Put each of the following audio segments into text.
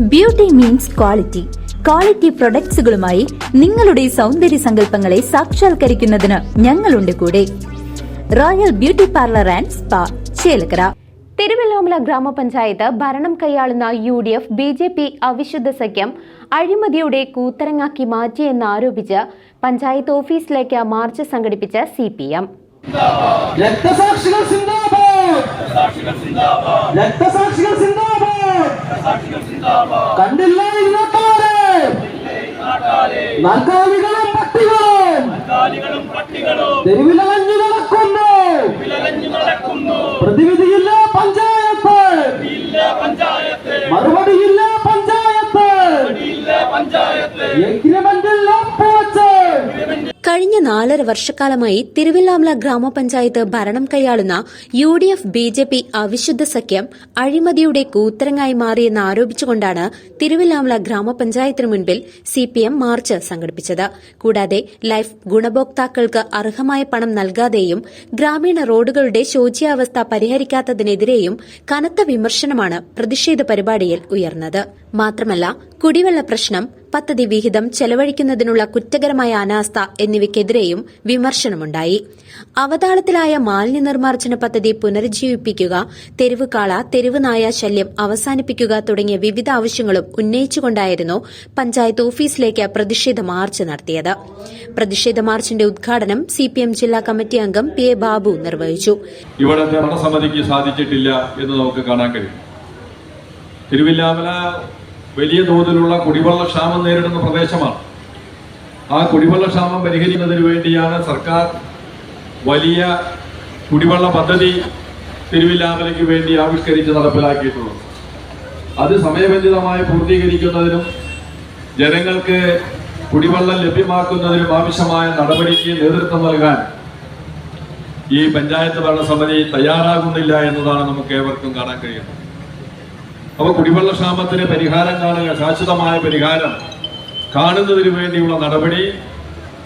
Beauty means quality quality പ്രൊഡക്ട്സുകളുമായി നിങ്ങളുടെ സൗന്ദര്യ സങ്കല്പങ്ങളെ സാക്ഷാത്കരിക്കുന്നതിന് ഞങ്ങളുണ്ട് കൂടെ. Royal beauty parlour and spa Chelakkara. Thiruvilwamala ഗ്രാമപഞ്ചായത്ത് ഭരണം കൈയാളുന്ന U D F B J P അവിശുദ്ധ സഖ്യം അഴിമതിയുടെ കൂത്തരങ്ങാക്കി മാറ്റിയെന്നാരോപിച്ച് പഞ്ചായത്ത് ഓഫീസിലേക്ക് മാർച്ച് സംഘടിപ്പിച്ച സി പി എം. രക്തസാക്ഷികൾ കഴിഞ്ഞ നാലര വർഷക്കാലമായി തിരുവില്ലാമല ഗ്രാമപഞ്ചായത്ത് ഭരണം കൈയാളുന്ന U D F B J P അവിശുദ്ധ സഖ്യം അഴിമതിയുടെ കൂത്തരങ്ങായി മാറിയെന്ന് ആരോപിച്ചുകൊണ്ടാണ് തിരുവില്ലാമല ഗ്രാമപഞ്ചായത്തിന് മുൻപിൽ സി പി എം മാർച്ച് സംഘടിപ്പിച്ചത്. കൂടാതെ ലൈഫ് ഗുണഭോക്താക്കൾക്ക് അർഹമായ പണം നൽകാതെയും ഗ്രാമീണ റോഡുകളുടെ ശോച്യാവസ്ഥ പരിഹരിക്കാത്തതിനെതിരെയും കനത്ത വിമർശനമാണ് പ്രതിഷേധ പരിപാടിയിൽ ഉയർന്നത്. മാത്രമല്ല കുടിവെള്ള പ്രശ്നം പദ്ധതി വിഹിതം ചെലവഴിക്കുന്നതിനുള്ള കുറ്റകരമായ അനാസ്ഥ എന്നിവയ്ക്കെതിരെയും വിമർശനമുണ്ടായി. അവതാളത്തിലായ മാലിന്യ നിർമ്മാർജന പദ്ധതി പുനരുജ്ജീവിപ്പിക്കുക തെരുവുകാള തെരുവ് നായ ശല്യം അവസാനിപ്പിക്കുക തുടങ്ങിയ വിവിധ ആവശ്യങ്ങളും ഉന്നയിച്ചുകൊണ്ടായിരുന്നു പഞ്ചായത്ത് ഓഫീസിലേക്ക് പ്രതിഷേധ മാർച്ച് നടത്തിയത്. പ്രതിഷേധ മാർച്ചിന്റെ ഉദ്ഘാടനം സിപിഎം ജില്ലാ കമ്മിറ്റി അംഗം പി എ ബാബു നിർവഹിച്ചു. ഇവിടെ സാധിച്ചിട്ടില്ല എന്ന് നമുക്ക് കാണാൻ കഴിയും. തിരുവില്ലാമല വലിയ തോതിലുള്ള കുടിവെള്ള ക്ഷാമം നേരിടുന്ന പ്രദേശമാണ്. ആ കുടിവെള്ള ക്ഷാമം പരിഹരിക്കുന്നതിന് വേണ്ടിയാണ് സർക്കാർ വലിയ കുടിവെള്ള പദ്ധതി തിരുവില്ലാമലയ്ക്ക് വേണ്ടി ആവിഷ്കരിച്ച് നടപ്പിലാക്കിയിട്ടുള്ളത്. അത് സമയബന്ധിതമായി പൂർത്തീകരിക്കുന്നതിനും ജനങ്ങൾക്ക് കുടിവെള്ളം ലഭ്യമാക്കുന്നതിനും ആവശ്യമായ നടപടിക്ക് നേതൃത്വം നൽകാൻ ഈ പഞ്ചായത്ത് ഭരണസമിതി തയ്യാറാകുന്നില്ല എന്നതാണ് നമുക്ക് ഏവർക്കും കാണാൻ കഴിയുന്നത്. അപ്പോൾ കുടിവെള്ള ക്ഷാമത്തിന് പരിഹാരം കാണുക ശാശ്വതമായ പരിഹാരം. കാണുന്നതിന് വേണ്ടിയുള്ള നടപടി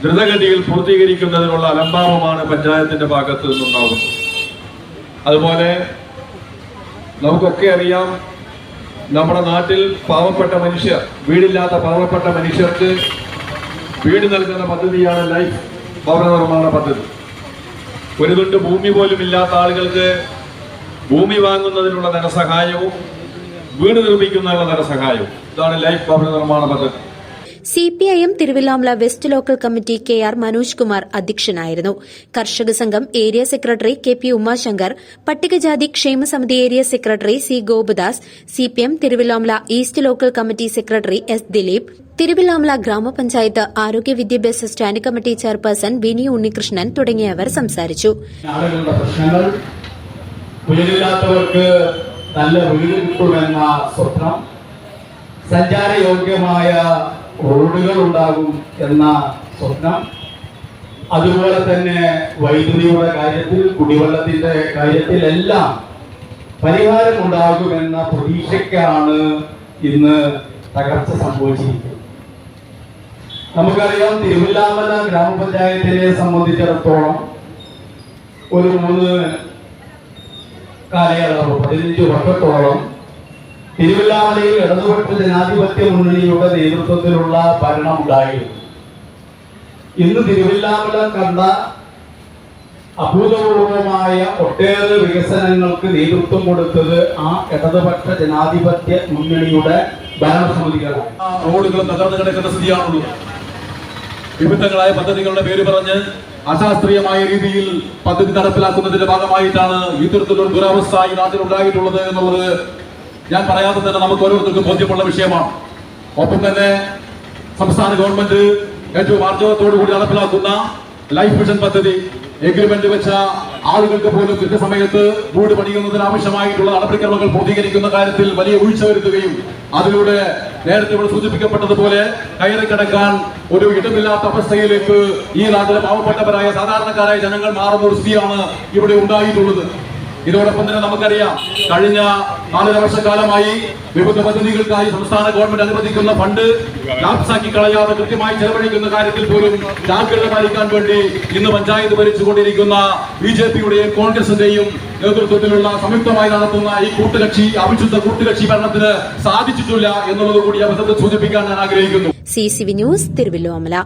ദ്രുതഗതിയിൽ പൂർത്തീകരിക്കുന്നതിനുള്ള അലംഭാവമാണ് പഞ്ചായത്തിന്റെ ഭാഗത്ത് നിന്നുണ്ടാകുന്നത് അതുപോലെ നമുക്കൊക്കെ അറിയാം നമ്മുടെ നാട്ടിൽ പാവപ്പെട്ട മനുഷ്യർ വീടില്ലാത്ത പാവപ്പെട്ട മനുഷ്യർക്ക് വീട് നൽകുന്ന പദ്ധതിയാണ് ലൈഫ് ഭവന നിർമ്മാണ പദ്ധതി. ഒരു തുണ്ട് ഭൂമി പോലും ഇല്ലാത്ത ആളുകൾക്ക് ഭൂമി വാങ്ങുന്നതിനുള്ള ധനസഹായവും വീട് നിർമ്മിക്കുന്നതിനുള്ള സഹായം. ഇതാണ് ലൈഫ് ഭവന നിർമ്മാണ പദ്ധതി. C P I M Thiruvilwamala west local committee K R Manoj Kumar അധ്യക്ഷനായിരുന്നു. കർഷക സംഘം area secretary K P Umashankar പട്ടികജാതി ക്ഷേമസമിതി area secretary C Gopadas C P M Thiruvilwamala east local committee secretary S Dileep Thiruvilwamala ഗ്രാമപഞ്ചായത്ത് ആരോഗ്യ വിദ്യാഭ്യാസ stand committee chairperson Bini Unnikrishnan തുടങ്ങിയവർ സംസാരിച്ചു. നല്ല വീട് കിട്ടുമെന്ന സ്വപ്നം. സഞ്ചാരയോഗ്യമായ റോഡുകൾ ഉണ്ടാകും എന്ന സ്വപ്നം. അതുപോലെ തന്നെ വൈദ്യുതിയുടെ കാര്യത്തിൽ കുടിവെള്ളത്തിന്റെ കാര്യത്തിലെല്ലാം പരിഹാരം ഉണ്ടാകുമെന്ന പ്രതീക്ഷയ്ക്കാണ് ഇന്ന് തകർച്ച സംഭവിച്ചിരിക്കുന്നത്. നമുക്കറിയാം തിരുവല്ലാമല ഗ്രാമപഞ്ചായത്തിനെ സംബന്ധിച്ചിടത്തോളം ഒരു മൂന്ന് കാലയളവ് പതിനഞ്ച് വർഷത്തോളം തിരുവല്ലാമലയിൽ ഇടതുപക്ഷ ജനാധിപത്യ മുന്നണിയുടെ നേതൃത്വത്തിലുള്ള ഭരണം ഉണ്ടായിരുന്നു. ഇന്ന് തിരുവല്ലാമല കണ്ട അഭൂതപൂർവമായ ഒട്ടേറെ വികസനങ്ങൾക്ക് നേതൃത്വം കൊടുത്തത് ആ ഇടതുപക്ഷ ജനാധിപത്യ മുന്നണിയുടെ ഭരണസമിതികളാണ് റോഡുകൾ തകർന്നു കിടക്കുന്ന സ്ഥിതിയാണുള്ളത്. വിവിധങ്ങളായ പദ്ധതികളുടെ പേര് പറഞ്ഞ് അശാസ്ത്രീയമായ രീതിയിൽ പദ്ധതി നടപ്പിലാക്കുന്നതിന്റെ ഭാഗമായിട്ടാണ് ഇത്തരത്തിലൊരു ദുരവസ്ഥ ഈ നാട്ടിൽ ഉണ്ടായിട്ടുള്ളത് എന്നുള്ളത് ഞാൻ പറയാതെ തന്നെ നമുക്ക് ഓരോരുത്തർക്കും ബോധ്യമുള്ള വിഷയമാണ്. ഒപ്പം തന്നെ സംസ്ഥാന ഗവൺമെന്റ് ഏറ്റവും ആർജവത്തോടു കൂടി നടപ്പിലാക്കുന്ന ലൈഫ് മിഷൻ പദ്ധതി എഗ്രിമെന്റ് വെച്ച ആളുകൾക്ക് പോലും കൃത്യസമയത്ത് വീട് പണിയുന്നതിന് ആവശ്യമായിട്ടുള്ള നടപടിക്രമങ്ങൾ പൂർത്തീകരിക്കുന്ന കാര്യത്തിൽ വലിയ വീഴ്ച വരുത്തുകയും അതിലൂടെ നേരത്തെ ഇവിടെ സൂചിപ്പിക്കപ്പെട്ടതുപോലെ കയറി കിടക്കാൻ ഒരു ഇടമില്ലാത്ത അവസ്ഥയിലേക്ക് ഈ നാട്ടിലെ പാവപ്പെട്ടവരായ സാധാരണക്കാരായ ജനങ്ങൾ മാറുന്ന ഒരു സ്ഥിതിയാണ് ഇവിടെ ഉണ്ടായിട്ടുള്ളത്. ഇതോടൊപ്പം തന്നെ നമുക്കറിയാം കഴിഞ്ഞ നാലര വർഷക്കാലമായി വിവിധ പദ്ധതികൾക്കായി സംസ്ഥാന ഗവൺമെന്റ് അനുവദിക്കുന്ന ഫണ്ട് ലാപ്സാക്കി കളയാതെ കൃത്യമായി ചെലവഴിക്കുന്ന കാര്യത്തിൽ പോലും ജാഗ്രത പാലിക്കാൻ വേണ്ടി ഇന്ന് പഞ്ചായത്ത് ഭരിച്ചുകൊണ്ടിരിക്കുന്ന ബി ജെ പിയുടെയും കോൺഗ്രസിന്റെയും നേതൃത്വത്തിലുള്ള സംയുക്തമായി നടത്തുന്ന ഈ കൂട്ടുകക്ഷി അവിശുദ്ധ കൂട്ടുകക്ഷി ഭരണത്തിന് സാധിച്ചിട്ടില്ല എന്നുള്ളത് കൂടി അവസരത്തിൽ സൂചിപ്പിക്കാൻ ഞാൻ ആഗ്രഹിക്കുന്നു. C C V news Thiruvilwamala